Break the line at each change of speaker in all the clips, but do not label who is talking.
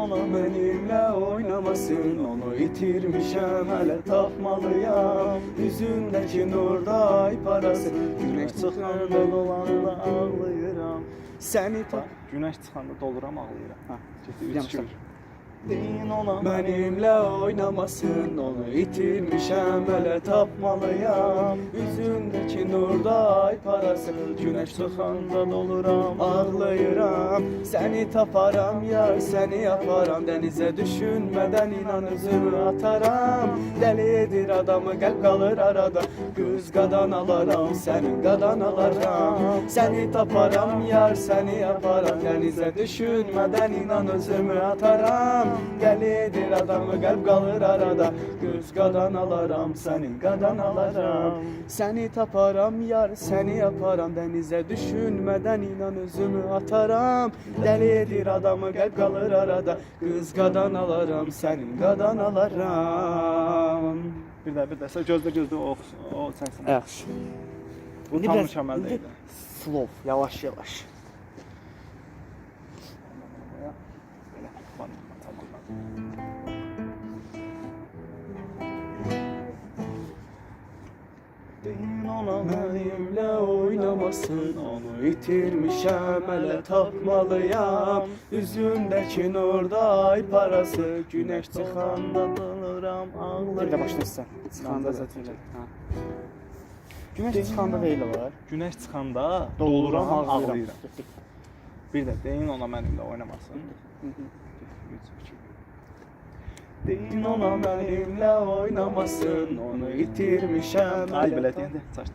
onu benimle oynamasın. Onu itirmişem hele tapmalıyam. Yüzündeki nurda ay parası. Güneş çıkanda dolanda ağlayıram. Seni tap
Güneş çıkanda doluram ağlayıram.
Hə,
getdi 3 Deyin ona
Benimle oynamasın onu itirmişəm hələ tapmalıyam. Üzündəki nurda ay parası Güneş çıxanda doluram ağlayıram. Səni taparam yar səni yaparam Dənizə düşünmədən inan özümü ataram. Dəli edir adamı qəlb qalır arada. Göz qadan alaram sənin qadan alaram. Səni taparam yar səni yaparam Dənizə düşünmədən inan özümü ataram Dəli edir adamı qəlb qalır arada Göz qadan alaram sənin qadan alaram Səni taparam yar səni yaparam Dənizə düşünmədən inan özümü ataram Dəli edir adamı qəlb qalır arada Göz qadan alaram sənin qadan alaram
bir də bir də sən gözlə gözlə o o sənsən.
Yaxşı.
Bu tam mükəmməl deyil.
Slov, yavaş yavaş.
Deyin ona
Benimle oynamasın onu itirmişəm hələ tapmalıyam Üzündəki nurda ay parası Güneş çıxanda doluram ağlayıram
Bir də başla sən. Çıxanda zaten. Ha. Günəş çıxanda elə var.
Günəş çıxanda doluram,
ağlayıram.
Bir də deyin ona mənimlə oynamasın.
Deyin ona benimle oynamasın Onu itirmişəm
Ay saç.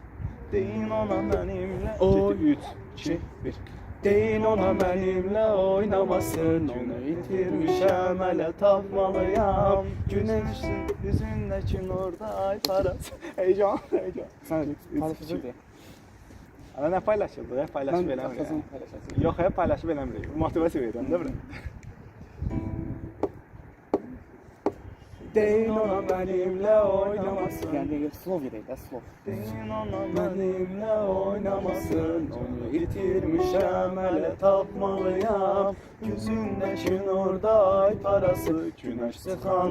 Deyin ona mənimlə.
Oy.
3 2 1
Deyin ona benimle oynamasın Onu itirmişəm hələ tapmalıyam
Güneşin yüzündeki nurda ay parası. Heyecan, heyecan.
Paylaşacaq
iki.
deyə.
Ana nə paylaşıldı? Hep paylaşıb
Mən
eləmir. Yox, hep paylaşıb eləmir. Motivasiya verirəm də bura.
Deyin ona benimle oynamasın.
Yəni slov gedək də, slov.
Deyin ona
Benimle oynamasın. Onu itirmişəm hələ tapmalıyam. Yüzündəki nurda ay parası. Güneş çıxan